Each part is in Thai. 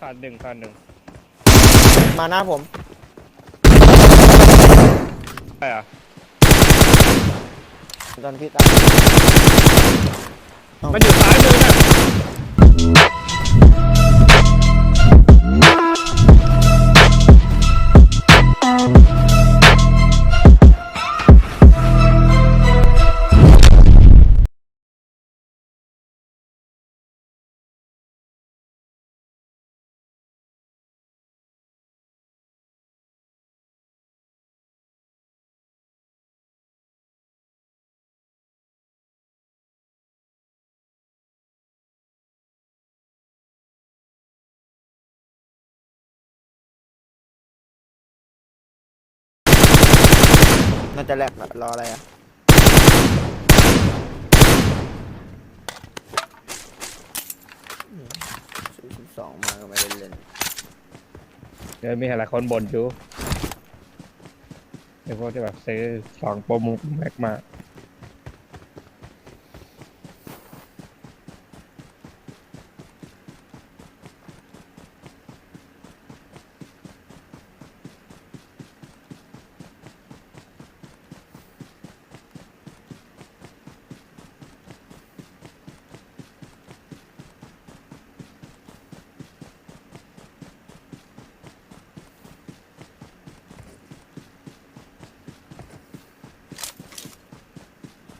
ขาดหนึ่งขาดหนึ่งมาหน้าผมใช่อะตอนพี่ตามมันอยู่ซ้ายมือน่ะ มันจะแลกรออะไรอะสี่สิบสองมาก็ไม่ได้เล่นเดี๋ยวมีหลายคนบ่นอยู่ไอ้พวกที่แบบซื้อสองโปรโมทแม็กมา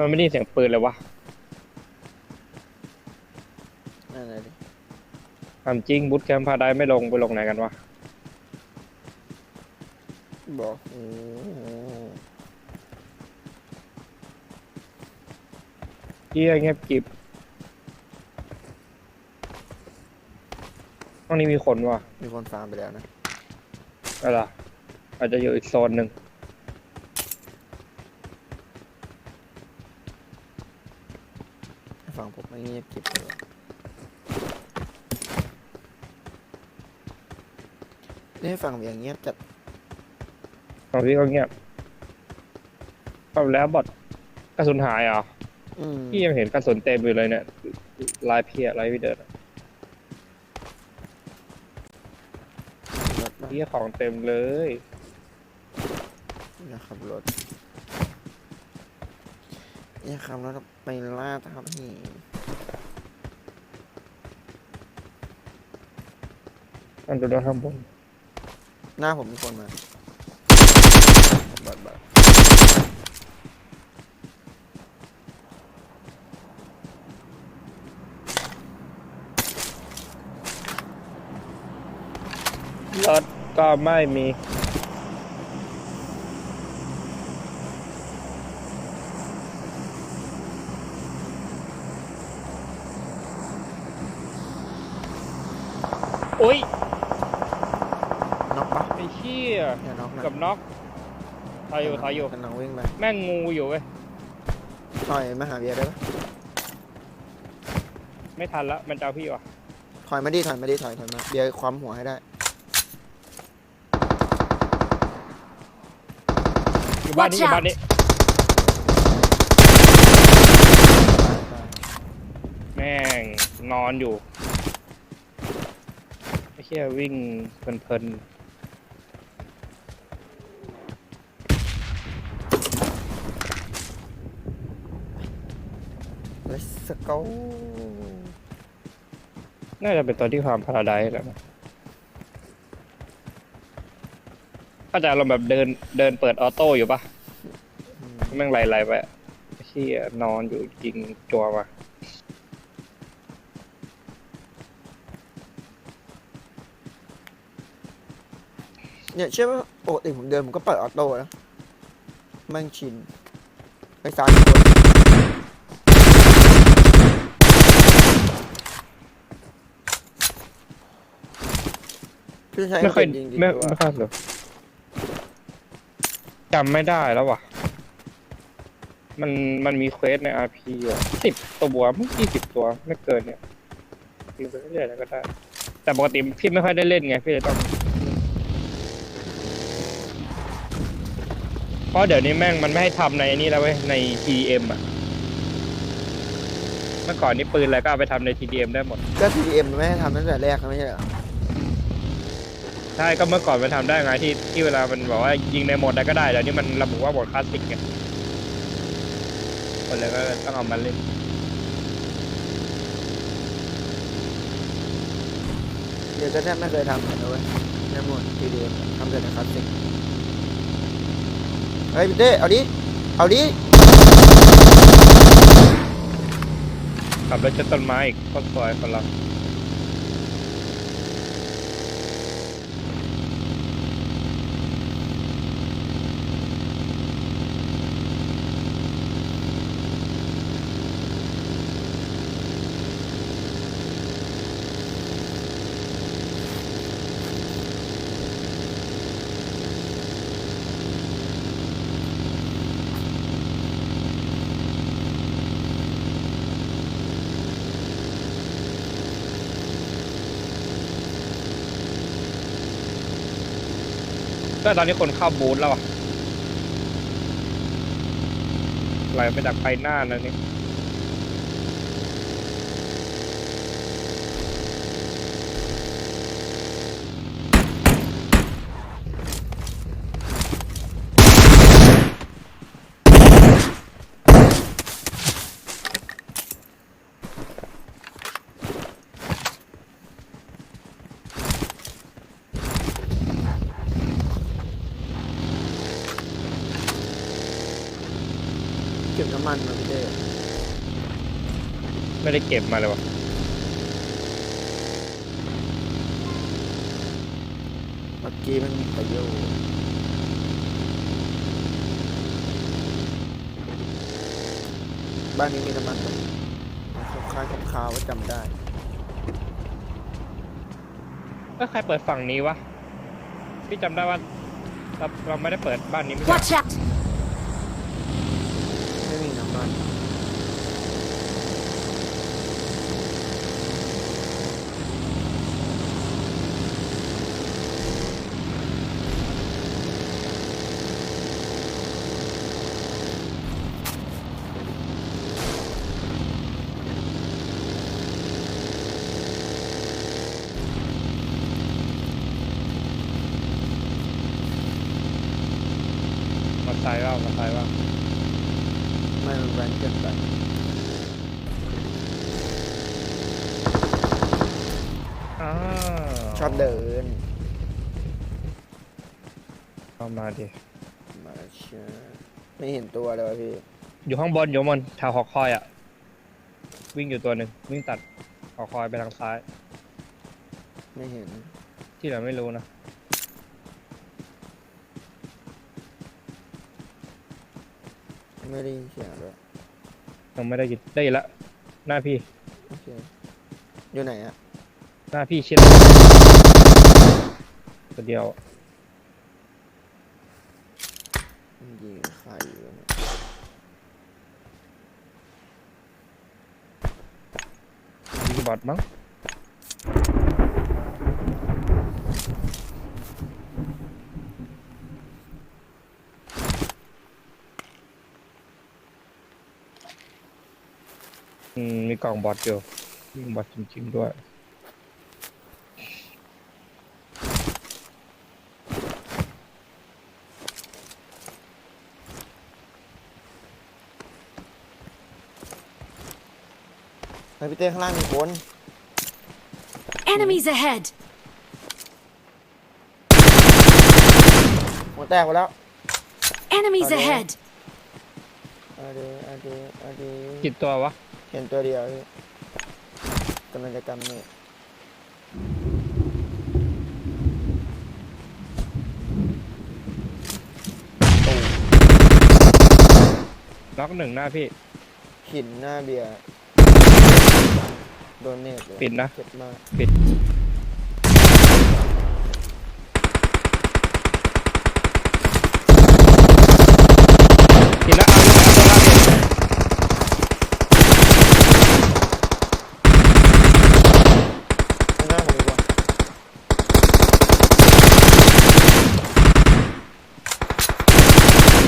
มันไม่ได้ยินเสียงปืนเลยวะนั่นเลยดิทำจริงบูทแคมป์พาได้ไม่ลงไปลงไหนกันวะบอกโอ้โหเฮียเงียบกริบห้องนี้มีคนวะมีคนฟาร์มไปแล้วนะ อะไรล่ะอาจจะอยู่อีกโซนหนึ่ง ฝั่ง ผมไม่เงียบกริบเลยว่ะนี่ให้ฝั่งอย่างเงียบจัดของพี่ก็เงียบเอาแล้วบอดกระสุนหายเหรออืมพี่ยังเห็นกระสุนเต็มอยู่เลยเนี่ยลายเพียลายพี่เดินอะรถบ้างพี่ของเต็มเลยอย่าขับรถอย่าขับรถไปล่าทับหี มันดูด้านข้างบนหน้าผมมีคนมาบัดบัดรถก็ไม่มีอุ้ย น็อกปะ ไอ้เชี่ย อย่า น็อกนะกับน็อกทายอยู่ทายอยู่กำลังวิ่งไปแม่งงูอยู่เว้ยถอยมาหาเบียร์ได้ปะไม่ทันละมันจะเอาพี่วะถอยมาดิถอยมาดิถอยถอยมาเบียร์ความหัวให้ได้อยู่บ้านนี้อ Watch ยู่บ้านนี้แม่งนอนอยู่ไอ้เชี่ยวิ่งเพลินเล สโก้ๆน่าจะเป็นตัวที่ความพาราไดซ์แหละมั้งก็จะเราแบบเดินเดินเปิดออโต้อยู่ปะแม่งไหลๆไปอะไอ้เชี่ยนอนอยู่ยิงจัวมาเนี่ยเชื่อว่าปกติผมเดินผมก็เปิดออโต้นะแม่งชินไปซ้ายอีก พี่ใช้ไม่ค่อยจริงจริงไม่ๆว่าไม่ค่อยเลยจำไม่ได้แล้วว่ะ มันมันมีเควสในอาร์พีอะสิบตัวไม่ยี่สิบตัวไม่เกินเนี่ยยิงไปเรื่อยๆแล้วก็ได้ แต่ปกติพี่ไม่ค่อยได้เล่นไงพี่เลยต้องเพราะเดี๋ยวนี้แม่งมันไม่ให้ทำในนี่แล้วเว้ยใน TDM อะ เมื่อก่อนนี่ปืนอะไรก็เอาไปทำใน TDM ได้หมด ก็ TDM มันไม่ให้ทำตั้งแต่แรกนะไม่ใช่เหรอ ใช่ก็เมื่อก่อนมันทำได้ไงที่ที่เวลามันบอกว่ายิงในโหมดใดก็ได้แล้วนี่มันระบุว่าโหมดคลาสสิกไงคนเลยก็ต้องเอามาเล่นเดี๋ยวจะแทบไม่เคยทำเลยนะเว้ยในหมดทีเดียวทำแต่ในคลาสสิกเฮ้ยพี่เต้เอาดิเอาดิขับรถชนต้นไม้อีกโคตรสวยคนเร ก็ตอนนี้คนเข้าบูธแล้วอะไหลไปจากไปหน้านะนี่ น้ำมันมาพี่เต้ไม่ได้เก็บมาเลยวะเมื่อกี้มันมีประโยชน์บ้านนี้มีน้ำมันไหมคล้ายๆคาวๆว่าจำได้ก็ใครเปิดฝั่งนี้วะ พี่จำได้ว่าเราเราไม่ได้เปิดบ้านนี้ไม่ใช่ Watch out! ไม่มีน้ำมัน มาไซค์ว่ามาไซค์ว่า ไม่มันแรงเกินไปอ้าวชอบเดิน เอามาดิ มาเชื่อไม่เห็นตัวเลยวะพี่ อยู่ข้างบนอยู่ข้างบนแถวหอคอยอะ วิ่งอยู่ตัวหนึ่งวิ่งตัดหอคอยไปทางซ้าย ไม่เห็น ที่เหลือไม่รู้นะ ไม่ได้ยินเสียงเลยยังไม่ได้ยินได้ยินละ หน้าพี่ โอเคอยู่ไหนอะหน้าพี่ชิดตัวเดียว มันยิงใครอยู่เนี่ยยิงบอดมั้ง อืมมีกล่องบอดอยู่ยิงบอดจริงๆด้วย เฮ้ยพี่เต้ข้างล่างมีคน Enemies ahead! หัวแตกไปแล้ว Enemies Hello. ahead! เอาดีเอาดีเอาดีกี่ตัววะ เห็นตัวเดียวพี่กำลังจะกำเนิดน็อกหนึ่งหน้าพี่ หินหน้าเบียร์โดนเนตเลยปิดนะ เจ็บมากปิดปิดแล้วเอาเอาตัวล่างดิ ข้างหน้าผมดีกว่า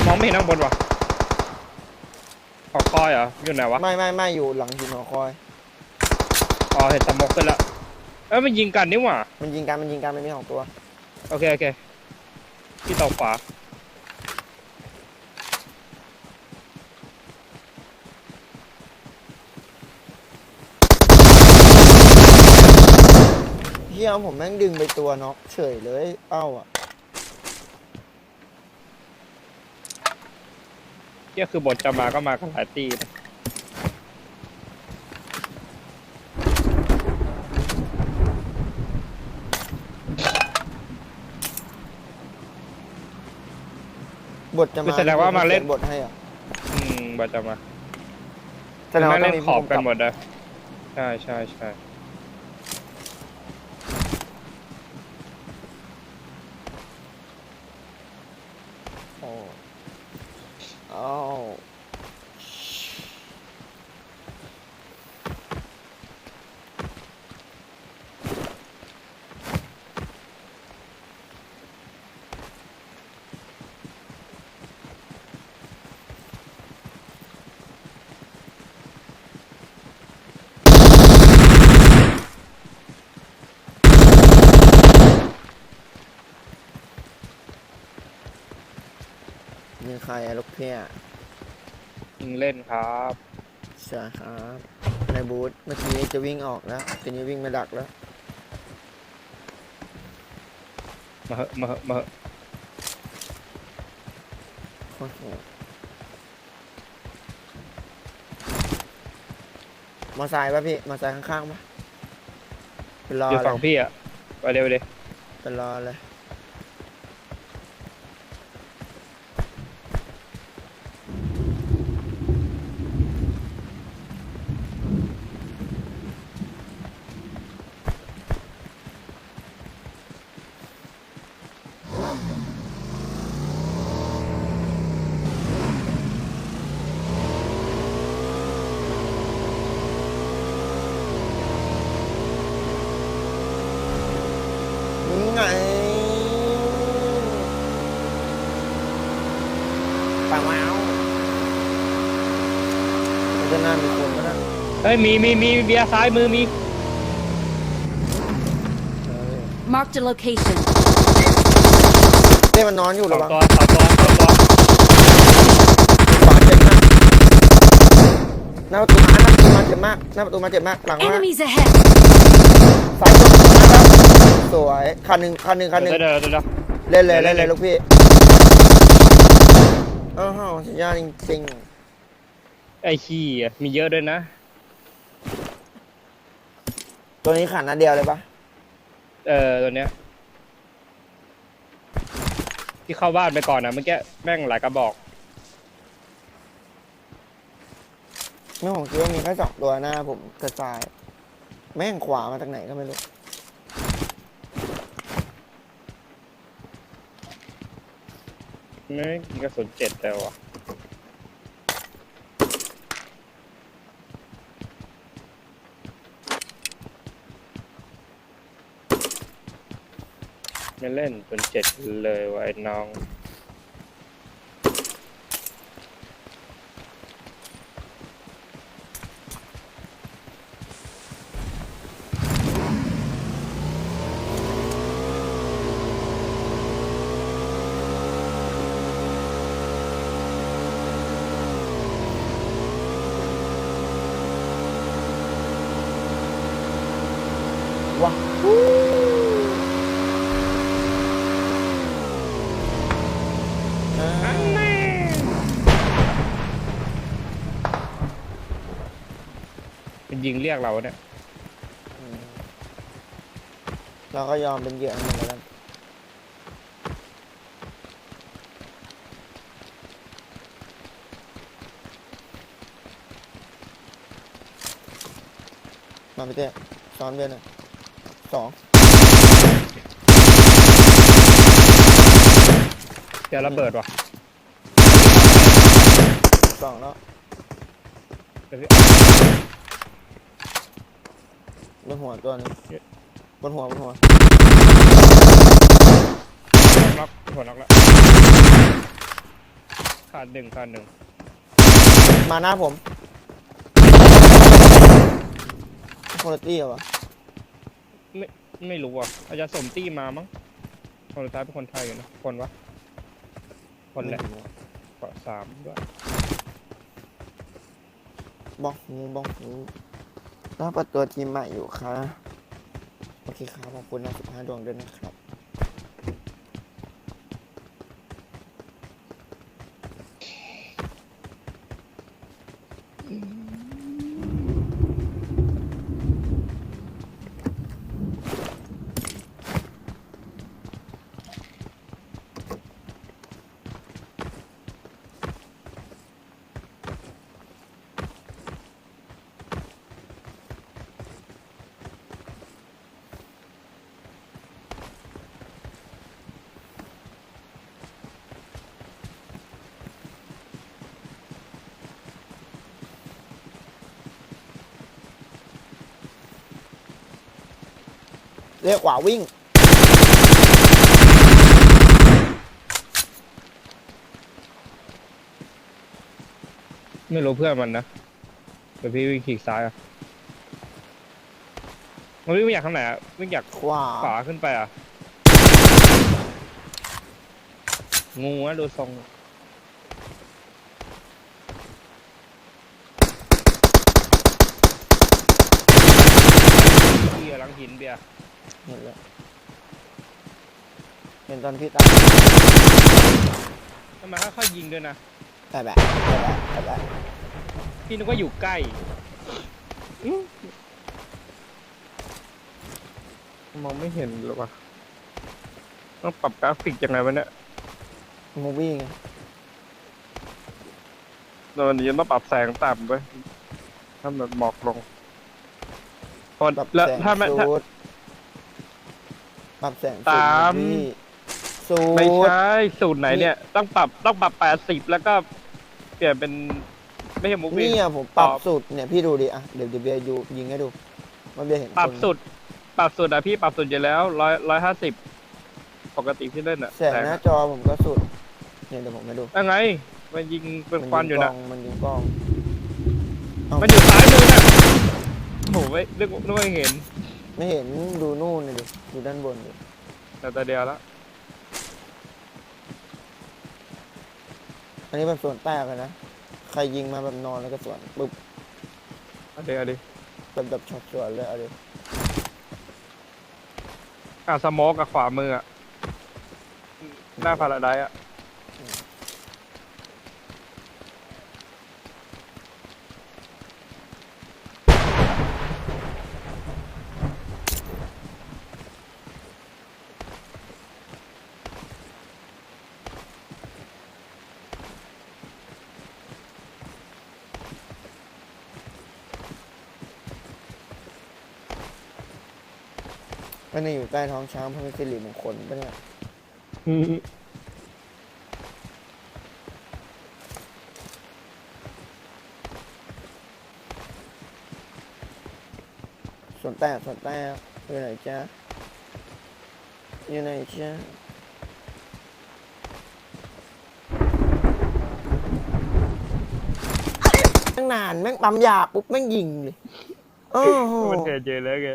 มอง ไม่เห็นข้างบนวะขอคอยเหรออยู่ไหนวะ ไม่ไม่ไม่อยู่หลังหินหอคอย อ๋อเห็นตะมกขึ้นแล้วเอ้ยมันยิงกันนี่หว่า มันยิงกันมันยิงกันมันมีสองตัว โอเคโอเคพี่ต่อขวาเฮียผมแม่งดึงไปตัวน็อกเฉยเลย เอ้าอะ เที่ยคือบทจะมาก็มากันหลายตีนะบทจะมาแสดงว่ามาเล่นขียบทให้อะอืมบทจะมาแสดงว่ามาต้อเล่งนมีขอบกันผู้ำหมดนะใช่ใช่ใช่ โอ้อ้าว มีใครอะลูกเพี้ยยิงเล่นครับใช่ครับในบูธเมื่อกี้จะวิ่งออกแล้วทีนี้วิ่งมาดักแล้ว มาเหอะมาเหอะมาเหอะโคตรโหดมอไซค์ป่ะพี่ มอไซค์ข้างๆป่ะเป็นรออยู่เลฝั่งยพี่อะไปเร็วเลยเป็นรอเลย นี่ไง ปังว้าวด้านหน้ามีคนปะนะเฮ้ยมีมีมีเบียร์ซ้ายมือมีเออ Marked a location. เต้มันนอนอยู่สระองวังตัวสองตัวสองตัวขวาเจ็บมากหน้าประตูมาหน้าประตูมาเจ็บมากหน้าประตูมาเจ็บมากหลังมา Enemies ahead. ซ้ายตัวมาครับสวยคันหนึ่งคันหนึ่งคันหนึ่งเดี๋ยวเดี๋ยวเดี๋ยวเดี๋ยว เล่นเลยเล่เล่นนเลเลยยลูกพี่ อ้าวสุดยอดจริงไอ้ขี้อะมีเยอะด้วยนะ ๆ ตัวนี้ขาดนัดเดียวเลยปะเออตัวเนี้ย ที่เข้าบ้านไปก่อนนะเมื่อกี้แม่งหลายกระบอก ไม่ผมคิดว่ามีแค่สองตัวหน้าผมกระจาย แม่งขวามาจากไหนก็ไม่รู้ ไม่มีกระสุนเจ็ดแต่ว่ะไม่เล่นจนเจ็ดเลยวะไอ้น้อง ยิงเรียกเราเนี่ยเราก็ยอมเป็นเหยื่อให้มันแล้วกันมาพี่เต้ซ้อนเดือนหนึ่งสองเจอระเบิดว่ะสองแล้วเดี๋ยวพี่ บนหัวตัวหนึงบนหัวบนหัวน็อกหัวน็อกแล้วขาดหนึ่งขาดหนึ่งมาหน้าผมคุณตี้เหรอวะไม่รู้อะอาจจะสมตี้มามั้งคนสุดท้ายเป็นคนไทยอยู่นะคนวะคนแหละไม่ถึงวะเกาะสามด้วยบอกหูบอกหู แล้วเปิดตัวทีมใหม่อยู่ค่ะ โอเคครับขอบคุณนะสิบห้าดวงด้วยนะครับ เรียกขวาวิ่ง ไม่รู้เพื่อนมันนะเดี๋ยวพี่วิ่งขีกซ้ายอะมันวิ่งไม่อยากทางไหนอะวิ่งอยากขวาขวาขึ้นไปอะงูนะดูทรงเบียร์หลังหินเบียร์ เห็นแล้วเห็นตอนพี่ตายทำไมค่อยๆยิงด้วยนะ แต่แบบแต่แบบแต่แบบพี่นึกว่าอยู่ใกล้อื้อมองไม่เห็นหรอวะต้องปรับกราฟิกยังไงวะเนี่ยมูวี่ไงตอนนี้ต้องปรับแสงต่ำไว้ยถ้ามันหมอกลงพอปรับแล้วแสงถ้าไม่ถ้าสูตร ปรับแสงสูตรตามมูวี่สูตรไม่ใช่สูตรไหนเนี่ยต้องปรับต้องปรับแปดสิบแล้วก็เปลี่ยนเป็นไม่ใช่มูฟี่ เนี่ยผมปรับปรับสูตรเนี่ยพี่ดูดิอะเดี๋ยวเดี๋ยวเบียร์ยูยิงให้ดู มันเบียร์เห็นปรับคนสุด ปรับสุดอะพี่ปรับสุดอยู่แล้วร้อยร้อยห้าสิบปกติที่เล่นอะแสงหน้าจอผมก็สุด เนี่ยเดี๋ยวผมให้ดูยังไง มันยิงเป็นควันอยู่นะ มันยิงกล้องมันอยู่ซ้ายมือน่ะโอ้โหไม่นึกนึกว่าเห็น ไม่เห็นดูนู่นเลยดิดูด้านบนดิแต่ตัวเดียวแล้วอันนี้แบบส่วนแตกเลยนะ ใครยิงมาแบบนอนแล้วก็สวนปุ๊บเอาดี๋ยวดิแบบแบบช็อตสวนเลยเอาดิอะสโมกกับขวามืออะหน้าพาราไดซ์อะ อันนี้อยู่ใต้ท้องช้างเพราะเป็นสิริมงคลปะเนี่ยส่วนแตกส่วนแตกอยู่ไหนจ๊ะอยู่ไหนจ๊ะแม่งนานแม่งปั๊มยาปุ๊บแม่งยิงเลยโอ้โห มันเทเจอแล้วแก